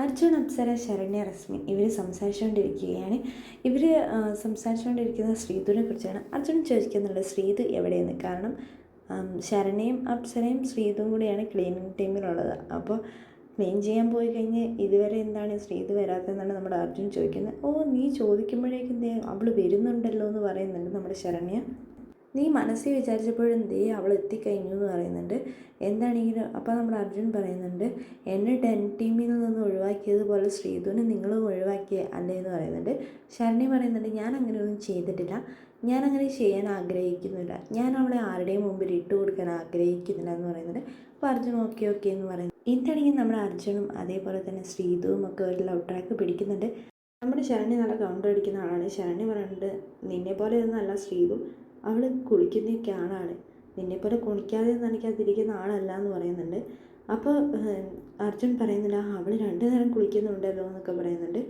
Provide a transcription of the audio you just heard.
അർജുൻ അപ്സര ശരണ്യ റസ്മിൻ ഇവർ സംസാരിച്ചുകൊണ്ടിരിക്കുകയാണ്. ഇവർ സംസാരിച്ചുകൊണ്ടിരിക്കുന്ന ശ്രീധുവിനെ കുറിച്ചാണ് അർജുൻ ചോദിക്കുന്നുണ്ട് ശ്രീധു എവിടെയെന്ന് കാരണം ശരണയും അപ്സരയും ശ്രീധുവും കൂടിയാണ് ക്ലീനിങ് ടീമിലുള്ളത് അപ്പോൾ ക്ലീൻ ചെയ്യാൻ പോയി കഴിഞ്ഞ് ഇതുവരെ എന്താണ് ശ്രീധു വരാത്തതെന്നാണ് നമ്മുടെ അർജുൻ ചോദിക്കുന്നത്. ഓ നീ ചോദിക്കുമ്പോഴേക്കും അവൾ വരുന്നുണ്ടല്ലോ എന്ന് പറയുന്നുണ്ട് നമ്മുടെ ശരണ്യ. നീ മനസ്സിൽ വിചാരിച്ചപ്പോഴും ദേ അവൾ എത്തിക്കഴിഞ്ഞു എന്ന് പറയുന്നുണ്ട്. എന്താണെങ്കിലും അപ്പോൾ നമ്മുടെ അർജുൻ പറയുന്നുണ്ട് എന്നെ ടെൻ ടീമിൽ നിന്ന് ഒഴിവാക്കിയതുപോലെ ശ്രീധുവിനെ നിങ്ങളും ഒഴിവാക്കിയ അല്ലേ? എന്ന് പറയുന്നുണ്ട്. ശരണി പറയുന്നുണ്ട് ഞാൻ അങ്ങനെയൊന്നും ചെയ്തിട്ടില്ല. ഞാൻ അങ്ങനെ ചെയ്യാൻ ആഗ്രഹിക്കുന്നില്ല. ഞാൻ അവളെ ആരുടെയും മുമ്പിൽ ഇട്ട് കൊടുക്കാൻ ആഗ്രഹിക്കുന്നില്ല എന്ന് പറയുന്നുണ്ട്. അപ്പോൾ അർജുൻ ഓക്കെ ഓക്കെ എന്ന് പറയുന്നു. എന്താണെങ്കിൽ നമ്മുടെ അർജുനും അതേപോലെ തന്നെ ശ്രീധുവും ഒക്കെ ഒരു ലവ് ട്രാക്ക് പിടിക്കുന്നുണ്ട്. നമ്മുടെ ശരണി നല്ല കൗണ്ടർ അടിക്കുന്ന ആളാണ്. ശരണി പറയുന്നുണ്ട് നിന്നെ പോലെ ഒന്നല്ല ശ്രീധു. അവൾ കുളിക്കുന്നൊക്കെ ആളാണ്. നിന്നെപ്പോലെ കുളിക്കാതെ നനയ്ക്കാതിരിക്കുന്ന ആളല്ല എന്ന് പറയുന്നുണ്ട് അപ്പോൾ അർജുൻ പറയുന്നുണ്ട് ആ അവൾ രണ്ട് നേരം കുളിക്കുന്നുണ്ടല്ലോ എന്നൊക്കെ പറയുന്നുണ്ട്.